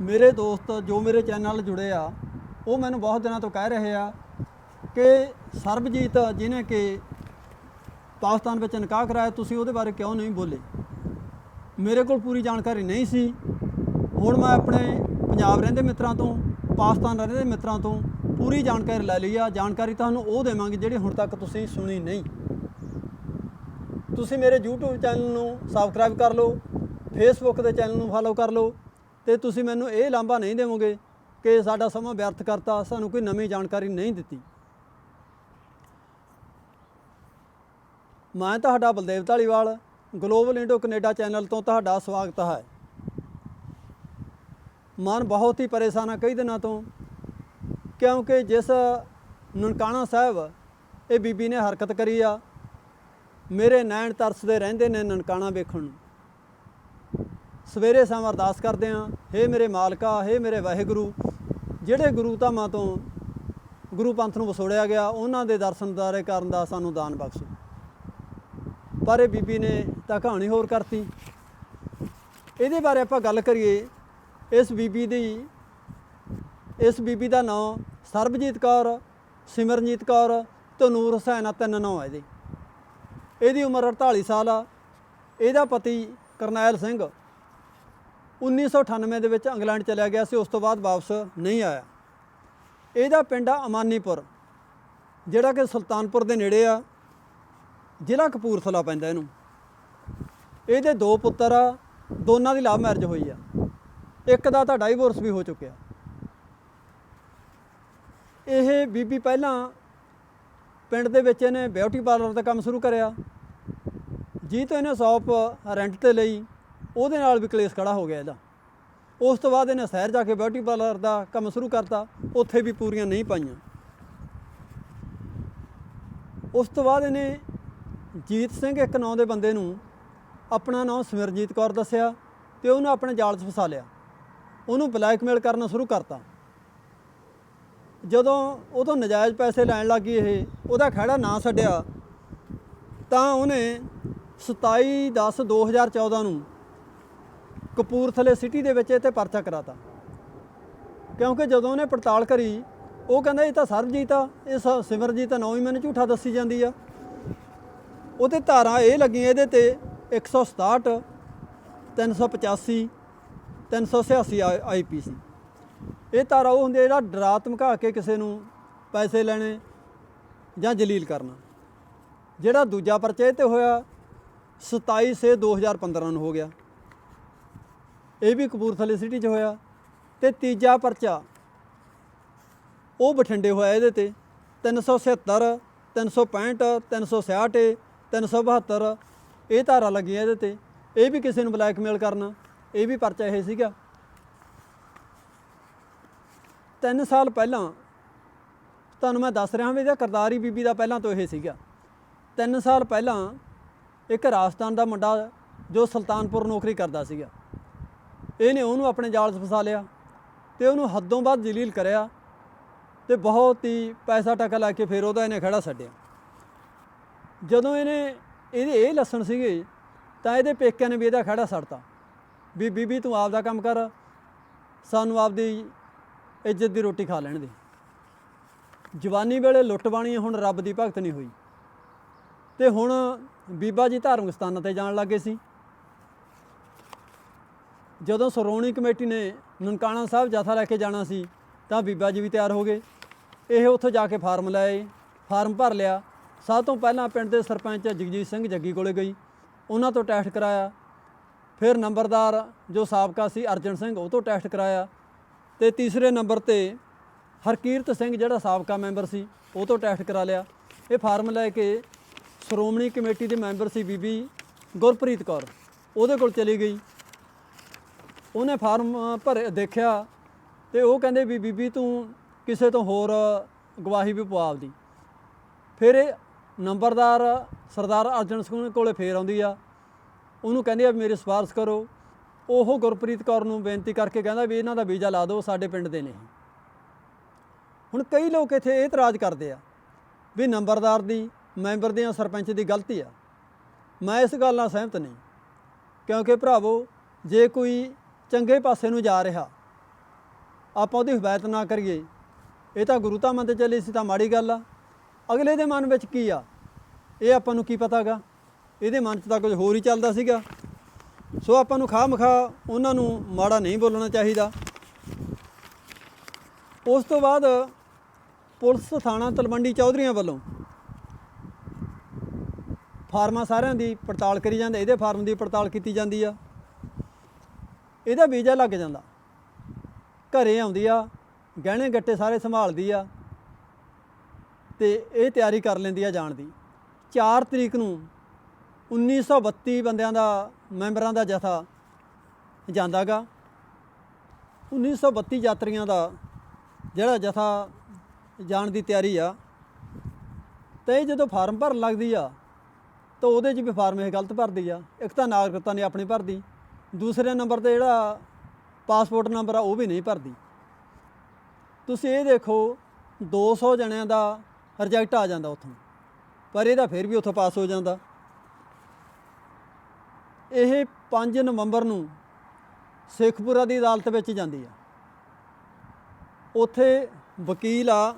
ਮੇਰੇ ਦੋਸਤ ਜੋ ਮੇਰੇ ਚੈਨਲ ਨਾਲ ਜੁੜੇ ਆ, ਉਹ ਮੈਨੂੰ ਬਹੁਤ ਦਿਨਾਂ ਤੋਂ ਕਹਿ ਰਹੇ ਆ ਕਿ ਸਰਬਜੀਤ ਜਿਹਨੇ ਕਿ ਪਾਕਿਸਤਾਨ ਵਿੱਚ ਨਿਕਾਹ ਕਰਾਇਆ, ਤੁਸੀਂ ਉਹਦੇ ਬਾਰੇ ਕਿਉਂ ਨਹੀਂ ਬੋਲੇ? ਮੇਰੇ ਕੋਲ ਪੂਰੀ ਜਾਣਕਾਰੀ ਨਹੀਂ ਸੀ। ਹੁਣ ਮੈਂ ਆਪਣੇ ਪੰਜਾਬ ਰਹਿੰਦੇ ਮਿੱਤਰਾਂ ਤੋਂ, ਪਾਕਿਸਤਾਨ ਰਹਿੰਦੇ ਮਿੱਤਰਾਂ ਤੋਂ ਪੂਰੀ ਜਾਣਕਾਰੀ ਲੈ ਲਈ ਆ। ਜਾਣਕਾਰੀ ਤੁਹਾਨੂੰ ਉਹ ਦੇਵਾਂਗੇ ਜਿਹੜੀ ਹੁਣ ਤੱਕ ਤੁਸੀਂ ਸੁਣੀ ਨਹੀਂ। ਤੁਸੀਂ ਮੇਰੇ YouTube ਚੈਨਲ ਨੂੰ ਸਬਸਕ੍ਰਾਈਬ ਕਰ ਲਓ, Facebook ਦੇ ਚੈਨਲ ਨੂੰ ਫੋਲੋ ਕਰ ਲਓ ਤੇ ਤੁਸੀਂ ਮੈਨੂੰ ਇਹ ਲਾਂਭਾ ਨਹੀਂ ਦੇਵੋਗੇ ਕਿ ਸਾਡਾ ਸਮਾਂ ਵਿਅਰਥ ਕਰਤਾ, ਸਾਨੂੰ ਕੋਈ ਨਵੀਂ ਜਾਣਕਾਰੀ ਨਹੀਂ ਦਿੱਤੀ। ਮੈਂ ਤੁਹਾਡਾ Baldev Dhaliwal global Indo Canada channel ਤੋਂ ਤੁਹਾਡਾ ਸਵਾਗਤ ਹੈ। ਮਨ ਬਹੁਤ ਹੀ ਪਰੇਸ਼ਾਨ ਆ ਕਈ ਦਿਨਾਂ ਤੋਂ, ਕਿਉਂਕਿ ਜਿਸ ਨਨਕਾਣਾ ਸਾਹਿਬ, ਇਹ ਬੀਬੀ ਨੇ ਹਰਕਤ ਕਰੀ ਆ, ਮੇਰੇ ਨੈਣ ਤਰਸਦੇ ਰਹਿੰਦੇ ਨੇ ਨਨਕਾਣਾ ਵੇਖਣ ਨੂੰ। ਸਵੇਰੇ ਸ਼ਾਮ ਅਰਦਾਸ ਕਰਦੇ ਹਾਂ, ਹੇ ਮੇਰੇ ਮਾਲਕਾ, ਹੇ ਮੇਰੇ ਵਾਹਿਗੁਰੂ, ਜਿਹੜੇ ਗੁਰੂ ਧਾਮਾਂ ਤੋਂ ਗੁਰੂ ਪੰਥ ਨੂੰ ਵਸੋੜਿਆ ਗਿਆ, ਉਹਨਾਂ ਦੇ ਦਰਸ਼ਨ ਦਾਰੇ ਕਰਨ ਦਾ ਸਾਨੂੰ ਦਾਨ ਬਖਸ਼। ਪਰ ਇਹ ਬੀਬੀ ਨੇ ਤਾਂ ਕਹਾਣੀ ਹੋਰ ਕਰਤੀ। ਇਹਦੇ ਬਾਰੇ ਆਪਾਂ ਗੱਲ ਕਰੀਏ, ਇਸ ਬੀਬੀ ਦੀ, ਇਸ ਬੀਬੀ ਦਾ ਨਾਮ ਸਰਬਜੀਤ ਕੌਰ, ਸਿਮਰਨਜੀਤ ਕੌਰ ਤੇ ਨੂਰ ਹੁਸੈਨ ਆ, ਤਿੰਨ ਨਾਂ ਆ ਇਹਦੇ। ਇਹਦੀ ਉਮਰ 48 ਸਾਲ ਆ। ਇਹਦਾ ਪਤੀ ਕਰਨੈਲ ਸਿੰਘ 1998 ਦੇ ਵਿੱਚ ਇੰਗਲੈਂਡ ਚਲਿਆ ਗਿਆ ਸੀ, ਉਸ ਤੋਂ ਬਾਅਦ ਵਾਪਸ ਨਹੀਂ ਆਇਆ। ਇਹਦਾ ਪਿੰਡ ਆ ਅਮਾਨੀਪੁਰ, ਜਿਹੜਾ ਕਿ ਸੁਲਤਾਨਪੁਰ ਦੇ ਨੇੜੇ ਆ। ਜ਼ਿਲ੍ਹਾ ਕਪੂਰਥਲਾ ਪੈਂਦਾ ਇਹਨੂੰ। ਇਹਦੇ ਦੋ ਪੁੱਤਰ ਆ, ਦੋਨਾਂ ਦੀ ਲਵ ਮੈਰਿਜ ਹੋਈ ਆ। ਇੱਕ ਦਾ ਤਾਂ ਡਾਈਵੋਰਸ ਵੀ ਹੋ ਚੁੱਕਿਆ। ਇਹ ਬੀਬੀ ਪਹਿਲਾਂ ਪਿੰਡ ਦੇ ਵਿੱਚ ਇਹਨੇ ਬਿਊਟੀ ਪਾਰਲਰ ਦਾ ਕੰਮ ਸ਼ੁਰੂ ਕਰਿਆ। ਜੀ ਤੋਂ ਇਹਨੇ ਸ਼ਾਪ ਰੈਂਟ ਤੇ ਲਈ। ਉਹਦੇ ਨਾਲ ਵੀ ਕਲੇਸ਼ ਖੜਾ ਹੋ ਗਿਆ ਇਹਦਾ। ਉਸ ਤੋਂ ਬਾਅਦ ਇਹਨੇ ਸ਼ਹਿਰ ਜਾ ਕੇ ਬਿਊਟੀ ਪਾਰਲਰ ਦਾ ਕੰਮ ਸ਼ੁਰੂ ਕਰਤਾ, ਉੱਥੇ ਵੀ ਪੂਰੀਆਂ ਨਹੀਂ ਪਾਈਆਂ। ਉਸ ਤੋਂ ਬਾਅਦ ਇਹਨੇ ਜੀਤ ਸਿੰਘ ਇੱਕ ਨਾਂ ਦੇ ਬੰਦੇ ਨੂੰ ਆਪਣਾ ਨਾਮ ਸਿਮਰਜੀਤ ਕੌਰ ਦੱਸਿਆ ਤੇ ਉਹਨੂੰ ਆਪਣੇ ਜਾਲ 'ਚ ਫਸਾ ਲਿਆ। ਉਹਨੂੰ ਬਲੈਕਮੇਲ ਕਰਨਾ ਸ਼ੁਰੂ ਕਰਤਾ। ਜਦੋਂ ਉਹ ਤੋਂ ਨਜਾਇਜ਼ ਪੈਸੇ ਲੈਣ ਲੱਗੀ ਇਹ, ਉਹਦਾ ਖਹਿੜਾ ਨਾ ਛੱਡਿਆ ਤਾਂ ਉਹਨੇ 27 10 2014 ਨੂੰ ਕਪੂਰਥਲੇ ਸਿਟੀ ਦੇ ਵਿੱਚ ਇਹ ਤੇ ਪਰਚਾ ਕਰਾਤਾ। ਕਿਉਂਕਿ ਜਦੋਂ ਉਹਨੇ ਪੜਤਾਲ ਕਰੀ, ਉਹ ਕਹਿੰਦਾ ਇਹ ਤਾਂ ਸਰਬਜੀਤ ਆ, ਇਹ ਸ- ਸਿਮਰਜੀਤ ਆ ਨਾਂ ਹੀ ਮੈਨੂੰ ਝੂਠਾ ਦੱਸੀ ਜਾਂਦੀ ਆ। ਉਹਤੇ ਧਾਰਾਂ ਇਹ ਲੱਗੀਆਂ ਇਹਦੇ ਤੇ 167 385 386 ਆਈਪੀਸੀ ਇਹ ਧਾਰਾ ਉਹ ਹੁੰਦੀ ਹੈ ਜਿਹੜਾ ਡਰਾ ਧਮਕਾ ਕੇ ਕਿਸੇ ਨੂੰ ਪੈਸੇ ਲੈਣੇ ਜਾਂ ਜਲੀਲ ਕਰਨਾ। ਜਿਹੜਾ ਦੂਜਾ ਪਰਚਾ ਇਹ ਤੇ ਹੋਇਆ 27 ਸੇ 2015 ਨੂੰ ਹੋ ਗਿਆ। ਇਹ ਵੀ ਕਪੂਰਥਲੇ ਸਿਟੀ 'ਚ ਹੋਇਆ ਤੇ ਤੀਜਾ ਪਰਚਾ ਉਹ ਬਠਿੰਡੇ ਹੋਇਆ ਇਹਦੇ ਤੇ। 377 365 366 372 ਇਹ ਧਾਰਾ ਲੱਗੀਆਂ ਇਹਦੇ ਤੇ। ਇਹ ਵੀ ਕਿਸੇ ਨੂੰ ਬਲੈਕਮੇਲ ਕਰਨਾ, ਇਹ ਵੀ ਪਰਚਾ ਇਹ ਸੀਗਾ। ਤਿੰਨ ਸਾਲ ਪਹਿਲਾਂ, ਤੁਹਾਨੂੰ ਮੈਂ ਦੱਸ ਰਿਹਾ ਵੀ ਇਹਦਾ ਕਰਤਾਰੀ ਬੀਬੀ ਦਾ ਪਹਿਲਾਂ ਤੋਂ ਇਹ ਸੀਗਾ। ਤਿੰਨ ਸਾਲ ਪਹਿਲਾਂ ਇੱਕ ਰਾਜਸਥਾਨ ਦਾ ਮੁੰਡਾ ਜੋ ਸੁਲਤਾਨਪੁਰ ਨੌਕਰੀ ਕਰਦਾ ਸੀਗਾ। ਇਹਨੇ ਉਹਨੂੰ ਆਪਣੇ ਜਾਲ 'ਚ ਫਸਾ ਲਿਆ ਤੇ ਉਹਨੂੰ ਹੱਦੋਂ ਵੱਧ ਜਲੀਲ ਕਰਿਆ ਤੇ ਬਹੁਤ ਹੀ ਪੈਸਾ ਟਕਾ ਲਾ ਕੇ ਫਿਰ ਉਹਦਾ ਇਹਨੇ ਖੜਾ ਛੱਡਿਆ। ਜਦੋਂ ਇਹਨੇ ਇਹਦੇ ਇਹ ਲੱਸਣ ਸੀਗੇ ਤਾਂ ਇਹਦੇ ਪੇਕਿਆਂ ਨੇ ਵੀ ਇਹਦਾ ਖੜਾ ਛੱਡਤਾ। ਵੀ ਬੀਬੀ ਤੂੰ ਆਪਦਾ ਕੰਮ ਕਰ, ਸਾਨੂੰ ਆਪਦੀ ਇੱਜ਼ਤ ਦੀ ਰੋਟੀ ਖਾ ਲੈਣ ਦੇ। ਜਵਾਨੀ ਵੇਲੇ ਲੁੱਟ ਬਾਣੀ ਹੁਣ ਰੱਬ ਦੀ ਭਗਤ ਨਹੀਂ ਹੋਈ। ਤੇ ਹੁਣ ਬੀਬਾ ਜੀ ਧਾਰਮਿਕ ਸਥਾਨਾਂ ਤੇ ਜਾਣ ਲੱਗੇ ਸੀ। ਜਦੋਂ ਸ਼੍ਰੋਮਣੀ ਕਮੇਟੀ ਨੇ ਨਨਕਾਣਾ ਸਾਹਿਬ ਜਥਾ ਲੈ ਕੇ ਜਾਣਾ ਸੀ, ਤਾਂ ਬੀਬਾ ਜੀ ਵੀ ਤਿਆਰ ਹੋ ਗਏ। ਇਹ ਉੱਥੋਂ ਜਾ ਕੇ ਫਾਰਮ ਲਏ, ਫਾਰਮ ਭਰ ਲਿਆ। ਸਭ ਤੋਂ ਪਹਿਲਾਂ ਪਿੰਡ ਦੇ ਸਰਪੰਚ ਜਗਜੀਤ ਸਿੰਘ ਜੱਗੀ ਕੋਲੇ ਗਈ। ਉਹਨਾਂ ਤੋਂ ਟੈਸਟ ਕਰਾਇਆ। ਫਿਰ ਨੰਬਰਦਾਰ ਜੋ ਸਾਬਕਾ ਸੀ ਅਰਜਨ ਸਿੰਘ, ਉਹ ਤੋਂ ਟੈਸਟ ਕਰਾਇਆ। ਤੇ ਤੀਸਰੇ ਨੰਬਰ ਤੇ ਹਰਕੀਰਤ ਸਿੰਘ ਜਿਹੜਾ ਸਾਬਕਾ ਮੈਂਬਰ ਸੀ, ਉਹ ਤੋਂ ਟੈਸਟ ਕਰਾ ਲਿਆ। ਇਹ ਫਾਰਮ ਲੈ ਕੇ ਸ਼੍ਰੋਮਣੀ ਕਮੇਟੀ ਦੇ ਮੈਂਬਰ ਸੀ ਬੀਬੀ ਗੁਰਪ੍ਰੀਤ ਕੌਰ। ਉਹਦੇ ਕੋਲ ਚਲੀ ਗਈ। ਉਹਨੇ ਫਾਰਮ ਅ, ਭਰ ਦੇਖਿਆ ਤੇ ਉਹ ਕਹਿੰਦੇ ਵੀ ਬੀਬੀ ਤੂੰ ਕਿਸੇ ਤੋਂ ਹੋਰ ਗਵਾਹੀ ਵੀ ਪਵਾ ਆਪਦੀ। ਫਿਰ ਨੰਬਰਦਾਰ ਸਰਦਾਰ ਅਰਜਨ ਸਿੰਘ ਕੋਲੇ ਫੇਰ ਆਉਂਦੀ ਆ। ਉਹਨੂੰ ਕਹਿੰਦੇ ਆ ਵੀ ਮੇਰੀ ਸਿਫਾਰਿਸ਼ ਕਰੋ। ਉਹ ਗੁਰਪ੍ਰੀਤ ਕੌਰ ਨੂੰ ਬੇਨਤੀ ਕਰਕੇ ਕਹਿੰਦਾ ਵੀ ਇਹਨਾਂ ਦਾ ਵੀਜ਼ਾ ਲਾ ਦਿਓ ਸਾਡੇ ਪਿੰਡ ਦੇ ਨਹੀਂ। ਹੁਣ ਕਈ ਲੋਕ ਇੱਥੇ ਇਹ ਇਤਰਾਜ਼ ਕਰਦੇ ਆ ਵੀ ਨੰਬਰਦਾਰ ਦੀ ਮੈਂਬਰ ਦੀਆਂ ਸਰਪੰਚ ਦੀ ਗਲਤੀ ਆ। ਮੈਂ ਇਸ ਗੱਲ ਨਾਲ ਸਹਿਮਤ ਨਹੀਂ। ਕਿਉਂਕਿ ਭਰਾਵੋ ਜੇ ਕੋਈ ਚੰਗੇ ਪਾਸੇ ਨੂੰ ਜਾ ਰਿਹਾ। ਆਪਾਂ ਉਹਦੀ ਹਮਾਇਤ ਨਾ ਕਰੀਏ। ਇਹ ਤਾਂ ਗੁਰੂ ਧਾਮਾਂ ਤੇ ਚੱਲੀ ਸੀ ਤਾਂ ਮਾੜੀ ਗੱਲ ਆ। ਅਗਲੇ ਦੇ ਮਨ ਵਿੱਚ ਕੀ ਆ? ਇਹ ਆਪਾਂ ਨੂੰ ਕੀ ਪਤਾਗਾ? ਇਹਦੇ ਮਨ 'ਚ ਤਾਂ ਕੁਝ ਹੋਰ ਹੀ ਚੱਲਦਾ ਸੀਗਾ। ਸੋ ਆਪਾਂ ਨੂੰ ਖਾਹ ਮਖਾ ਉਹਨਾਂ ਨੂੰ ਮਾੜਾ ਨਹੀਂ ਬੋਲਣਾ ਚਾਹੀਦਾ। ਉਸ ਤੋਂ ਬਾਅਦ ਪੁਲਿਸ ਥਾਣਾ ਤਲਵੰਡੀ ਚੌਧਰੀਆਂ ਵੱਲੋਂ ਫਾਰਮਾਂ ਸਾਰਿਆਂ ਦੀ ਪੜਤਾਲ ਕਰੀ ਜਾਂਦੇ। ਇਹਦੇ ਫਾਰਮ ਦੀ ਪੜਤਾਲ ਕੀਤੀ ਜਾਂਦੀ ਆ। ਇਹਦਾ ਵੀਜ਼ਾ ਲੱਗ ਜਾਂਦਾ। ਘਰੇ ਆਉਂਦੀ ਆ, ਗਹਿਣੇ ਗੱਟੇ ਸਾਰੇ ਸੰਭਾਲਦੀ ਆ ਤੇ ਇਹ ਤਿਆਰੀ ਕਰ ਲੈਂਦੀ ਆ ਜਾਣ ਦੀ। 4 ਤਰੀਕ ਨੂੰ 1932 ਬੰਦਿਆਂ ਦਾ, ਮੈਂਬਰਾਂ ਦਾ ਜਥਾ ਜਾਂਦਾਗਾ। 1932 ਯਾਤਰੀਆਂ ਦਾ ਜਿਹੜਾ ਜਥਾ ਜਾਣ ਦੀ ਤਿਆਰੀ ਆ, ਤੇ ਇਹ ਜਦੋਂ ਫਾਰਮ ਭਰਨ ਲੱਗਦੀ ਆ, ਤਾਂ ਉਹਦੇ 'ਚ ਵੀ ਫਾਰਮ ਇਹ ਗਲਤ ਭਰਦੀ ਆ। ਇੱਕ ਤਾਂ ਨਾਗਰਿਕਤਾ ਨੇ ਆਪਣੀ ਭਰਦੀ ਦੂਸਰੇ ਨੰਬਰ ਤੇ ਜਿਹੜਾ ਪਾਸਪੋਰਟ ਨੰਬਰ ਆ, ਉਹ ਵੀ ਨਹੀਂ ਭਰਦੀ। ਤੁਸੀਂ ਇਹ ਦੇਖੋ 200 ਜਣਿਆਂ ਦਾ ਰਿਜੈਕਟ ਆ ਜਾਂਦਾ ਉੱਥੋਂ। ਪਰ ਇਹਦਾ ਫਿਰ ਵੀ ਉੱਥੋਂ ਪਾਸ ਹੋ ਜਾਂਦਾ। ਇਹ 5 ਨਵੰਬਰ ਨੂੰ ਸੇਖਪੁਰਾ ਦੀ ਅਦਾਲਤ ਵਿੱਚ ਜਾਂਦੀ ਆ। ਉੱਥੇ ਵਕੀਲ ਆ,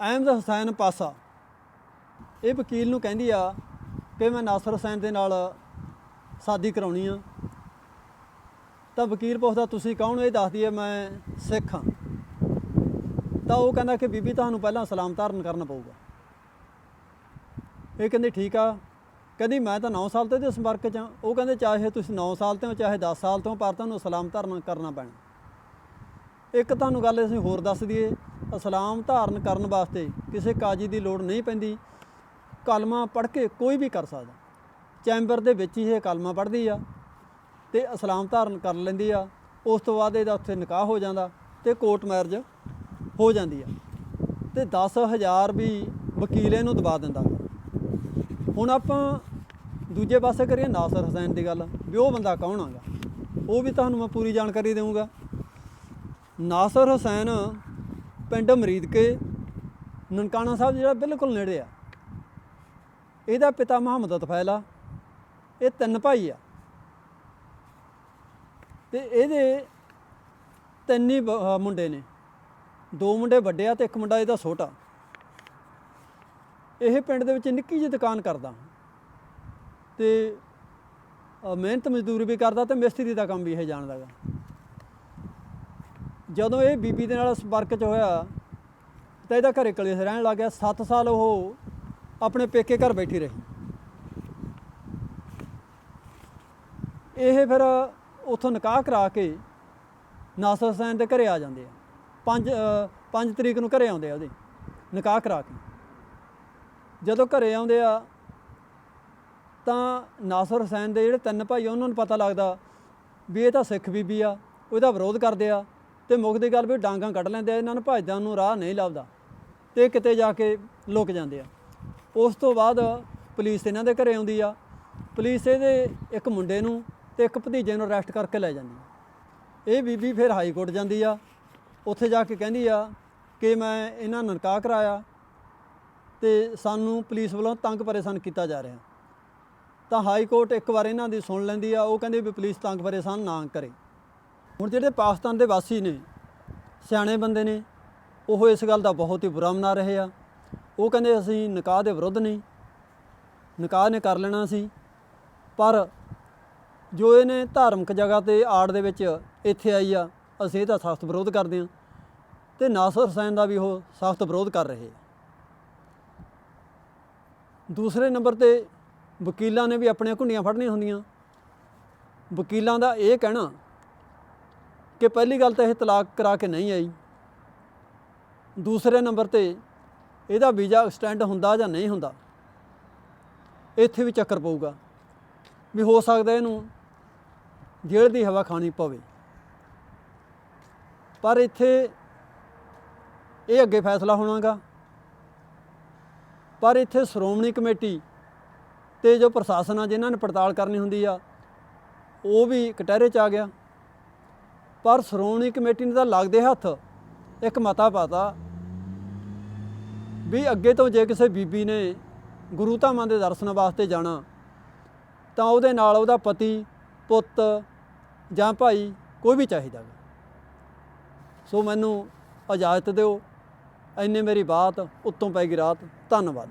ਅਹਿਮਦ ਹੁਸੈਨ ਪਾਸਾ। ਇਹ ਵਕੀਲ ਨੂੰ ਕਹਿੰਦੀ ਆ ਕਿ ਮੈਂ ਨਾਸਰ ਹੁਸੈਨ ਦੇ ਨਾਲ ਸ਼ਾਦੀ ਕਰਾਉਣੀ ਆ। ਤਾਂ ਵਕੀਲ ਪੁੱਛਦਾ ਤੁਸੀਂ ਕੌਣ ਇਹ ਦੱਸਦੀ ਹੈ ਮੈਂ ਸਿੱਖ ਹਾਂ। ਤਾਂ ਉਹ ਕਹਿੰਦਾ ਕਿ ਬੀਬੀ ਤੁਹਾਨੂੰ ਪਹਿਲਾਂ ਸਲਾਮ ਧਾਰਨ ਕਰਨਾ ਪਊਗਾ। ਇਹ ਕਹਿੰਦੇ ਠੀਕ ਆ। ਕਹਿੰਦੀ ਮੈਂ ਤਾਂ 9 ਸਾਲ ਤੋਂ ਇਹਦੇ ਸੰਪਰਕ 'ਚ ਹਾਂ। ਉਹ ਕਹਿੰਦੇ ਚਾਹੇ ਤੁਸੀਂ 9 ਸਾਲ ਤੋਂ ਹੋ, ਚਾਹੇ 10 ਸਾਲ ਤੋਂ ਪਰ ਤੁਹਾਨੂੰ ਸਲਾਮ ਧਾਰਨ ਕਰਨਾ ਪੈਣਾ। ਇੱਕ ਤੁਹਾਨੂੰ ਗੱਲ ਅਸੀਂ ਹੋਰ ਦੱਸ ਦਈਏ ਇਸਲਾਮ ਧਾਰਨ ਕਰਨ ਵਾਸਤੇ ਕਿਸੇ ਕਾਜੀ ਦੀ ਲੋੜ ਨਹੀਂ ਪੈਂਦੀ। ਕਲਮਾ ਪੜ੍ਹ ਕੇ ਕੋਈ ਵੀ ਕਰ ਸਕਦਾ। ਚੈਂਬਰ ਦੇ ਵਿੱਚ ਹੀ ਇਹ ਕਲਮਾ ਪੜ੍ਹਦੀ ਆ। ਤੇ ਇਸਲਾਮ ਧਾਰਨ ਕਰ ਲੈਂਦੀ ਆ, ਉਸ ਤੋਂ ਬਾਅਦ ਇਹਦਾ ਉੱਥੇ ਨਿਕਾਹ ਹੋ ਜਾਂਦਾ ਤੇ ਕੋਰਟ ਮੈਰਿਜ ਹੋ ਜਾਂਦੀ ਆ। ਤੇ 10000 ਵੀ ਵਕੀਲੇ ਨੂੰ ਦਬਾ ਦਿੰਦਾ। ਹੁਣ ਆਪਾਂ ਦੂਜੇ ਪਾਸੇ ਕਰੀਏ ਨਾਸਰ ਹੁਸੈਨ ਦੀ ਗੱਲ, ਵੀ ਉਹ ਬੰਦਾ ਕੌਣ ਆਗਾ? ਉਹ ਵੀ ਤੁਹਾਨੂੰ ਮੈਂ ਪੂਰੀ ਜਾਣਕਾਰੀ ਦੇਵਾਂਗਾ। ਨਾਸਰ ਹੁਸੈਨ ਪਿੰਡ ਮਰੀਦਕੇ ਨਨਕਾਣਾ ਸਾਹਿਬ ਜਿਹੜਾ ਬਿਲਕੁਲ ਨੇੜੇ ਆ। ਇਹਦਾ ਪਿਤਾ ਮੁਹੰਮਦ ਅਤਫੈਲ ਆ। ਇਹ ਤਿੰਨ ਭਾਈ ਆ। ਤੇ ਇਹਦੇ ਤਿੰਨ ਹੀ ਬ- ਮੁੰਡੇ ਨੇ। ਦੋ ਮੁੰਡੇ ਵੱਡੇ ਆ ਤੇ ਇੱਕ ਮੁੰਡਾ ਇਹਦਾ ਛੋਟਾ। ਇਹ ਪਿੰਡ ਦੇ ਵਿੱਚ ਨਿੱਕੀ ਜਿਹੀ ਦੁਕਾਨ ਕਰਦਾ। ਤੇ, ਅਹ, ਮਿਹਨਤ ਮਜ਼ਦੂਰੀ ਵੀ ਕਰਦਾ ਤੇ ਮਿਸਤਰੀ ਦਾ ਕੰਮ ਵੀ ਇਹ ਜਾਣਦਾ ਗਾ। ਜਦੋਂ ਇਹ ਬੀਬੀ ਦੇ ਨਾਲ ਸੰਪਰਕ 'ਚ ਹੋਇਆ, ਤਾਂ ਇਹਦਾ ਘਰੇ ਕਲੇਸ਼ ਰਹਿਣ ਲੱਗ ਗਿਆ। 7 ਸਾਲ ਉਹ ਆਪਣੇ ਪੇਕੇ ਘਰ ਬੈਠੀ ਰਹੀ। ਇਹ ਫਿਰ ਉੱਥੋਂ ਨਿਕਾਹ ਕਰਾ ਕੇ ਨਾਸਰ ਹੁਸੈਨ ਦੇ ਘਰੇ ਆ ਜਾਂਦੇ ਆ। 5 5 ਤਰੀਕ ਨੂੰ ਘਰੇ ਆਉਂਦੇ ਆ ਉਹਦੇ ਨਿਕਾਹ ਕਰਾ ਕੇ। ਜਦੋਂ ਘਰੇ ਆਉਂਦੇ ਆ ਤਾਂ ਨਾਸਰ ਹੁਸੈਨ ਦੇ ਜਿਹੜੇ ਤਿੰਨ ਭਾਈ ਆ, ਉਹਨਾਂ ਨੂੰ ਪਤਾ ਲੱਗਦਾ ਵੀ ਇਹ ਤਾਂ ਸਿੱਖ ਬੀਬੀ ਆ ਉਹਦਾ ਵਿਰੋਧ ਕਰਦੇ ਆ ਤੇ ਮੁੱਖ ਦੀ ਗੱਲ ਵੀ ਡਾਂਗਾਂ ਕੱਢ ਲੈਂਦੇ ਆ ਇਹਨਾਂ ਨੂੰ ਭਜਦਿਆਂ ਨੂੰ ਰਾਹ ਨਹੀਂ ਲੱਭਦਾ ਤੇ ਕਿਤੇ ਜਾ ਕੇ ਲੁਕ ਜਾਂਦੇ ਆ। ਉਸ ਤੋਂ ਬਾਅਦ ਪੁਲਿਸ ਇਹਨਾਂ ਦੇ ਘਰੇ ਆਉਂਦੀ ਆ। ਪੁਲਿਸ ਇਹਦੇ ਇੱਕ ਮੁੰਡੇ ਨੂੰ ਤੇ ਇੱਕ ਭਤੀਜੇ ਨੂੰ ਅਰੈਸਟ ਕਰਕੇ ਲੈ ਜਾਂਦੀ ਆ। ਇਹ ਬੀਬੀ ਫਿਰ ਹਾਈ ਕੋਰਟ ਜਾਂਦੀ ਆ। ਉੱਥੇ ਜਾ ਕੇ ਕਹਿੰਦੀ ਆ ਕਿ ਮੈਂ ਇਹਨਾਂ ਨੂੰ ਨਿਕਾਹ ਕਰਾਇਆ ਤੇ ਸਾਨੂੰ ਪੁਲਿਸ ਵੱਲੋਂ ਤੰਗ ਪਰੇਸ਼ਾਨ ਕੀਤਾ ਜਾ ਰਿਹਾ। ਤਾਂ ਹਾਈ ਕੋਰਟ ਇੱਕ ਵਾਰ ਇਹਨਾਂ ਦੀ ਸੁਣ ਲੈਂਦੀ ਆ। ਉਹ ਕਹਿੰਦੇ ਵੀ ਪੁਲਿਸ ਤੰਗ ਪਰੇਸ਼ਾਨ ਨਾ ਕਰੇ। ਹੁਣ ਜਿਹੜੇ ਪਾਕਿਸਤਾਨ ਦੇ ਵਾਸੀ ਨੇ, ਸਿਆਣੇ ਬੰਦੇ ਨੇ, ਉਹ ਇਸ ਗੱਲ ਦਾ ਬਹੁਤ ਹੀ ਬੁਰਾ ਮਨਾ ਰਹੇ ਆ। ਉਹ ਕਹਿੰਦੇ ਅਸੀਂ ਨਿਕਾਹ ਦੇ ਵਿਰੁੱਧ ਨਹੀਂ। ਨਿਕਾਹ ਨੇ ਕਰ ਲੈਣਾ ਸੀ। ਪਰ ਜੋ ਇਹਨੇ ਧਾਰਮਿਕ ਜਗ੍ਹਾ ਤੇ ਆੜ ਦੇ ਵਿੱਚ ਇੱਥੇ ਆਈ ਆ, ਅਸੀਂ ਇਹਦਾ ਸਖਤ ਵਿਰੋਧ ਕਰਦੇ ਹਾਂ ਤੇ ਨਾਸਰ ਹੁਸੈਨ ਦਾ ਵੀ ਉਹ ਸਖਤ ਵਿਰੋਧ ਕਰ ਰਹੇ ਦੂਸਰੇ ਨੰਬਰ ਤੇ ਵਕੀਲਾਂ ਨੇ ਵੀ ਆਪਣੀਆਂ ਘੁੰਡੀਆਂ ਫੜਨੀਆਂ ਹੁੰਦੀਆਂ। ਵਕੀਲਾਂ ਦਾ ਇਹ ਕਹਿਣਾ ਕਿ ਪਹਿਲੀ ਗੱਲ ਤਾਂ ਇਹ ਤਲਾਕ ਕਰਾ ਕੇ ਨਹੀਂ ਆਈ। ਦੂਸਰੇ ਨੰਬਰ ਤੇ ਇਹਦਾ ਵੀਜ਼ਾ ਐਕਸਟੈਂਡ ਹੁੰਦਾ ਜਾਂ ਨਹੀਂ ਹੁੰਦਾ, ਇੱਥੇ ਵੀ ਚੱਕਰ ਪਊਗਾ ਵੀ ਹੋ ਸਕਦਾ ਇਹਨੂੰ ਜੇਲ੍ਹ ਦੀ ਹਵਾ ਖਾਣੀ ਪਵੇ। ਪਰ ਇੱਥੇ ਇਹ ਅੱਗੇ ਫੈਸਲਾ ਹੋਣਾਗਾ। ਪਰ ਇੱਥੇ ਸ਼੍ਰੋਮਣੀ ਕਮੇਟੀ ਤੇ ਜੋ ਪ੍ਰਸ਼ਾਸਨ ਆ, ਜਿਨ੍ਹਾਂ ਨੇ ਪੜਤਾਲ ਕਰਨੀ ਹੁੰਦੀ ਆ, ਉਹ ਵੀ ਕਟਹਿਰੇ 'ਚ ਆ ਗਿਆ। ਪਰ ਸ਼੍ਰੋਮਣੀ ਕਮੇਟੀ ਨੇ ਤਾਂ ਲੱਗਦੇ ਹੱਥ ਇੱਕ ਮਤਾ ਪਾਤਾ ਵੀ ਅੱਗੇ ਤੋਂ ਜੇ ਕਿਸੇ ਬੀਬੀ ਨੇ ਗੁਰੂ ਧਾਮਾਂ ਦੇ ਦਰਸ਼ਨ ਵਾਸਤੇ ਜਾਣਾ, ਤਾਂ ਉਹਦੇ ਨਾਲ ਉਹਦਾ ਪਤੀ ਪੁੱਤ ਜਾਂ ਭਾਈ ਕੋਈ ਵੀ ਚਾਹੀਦਾ ਗਾ। ਸੋ ਮੈਨੂੰ ਇਜਾਜ਼ਤ ਦਿਓ। ਇੰਨੇ ਮੇਰੀ ਬਾਤ ਉੱਤੋਂ ਪੈ ਗਈ ਰਾਤ। ਧੰਨਵਾਦ।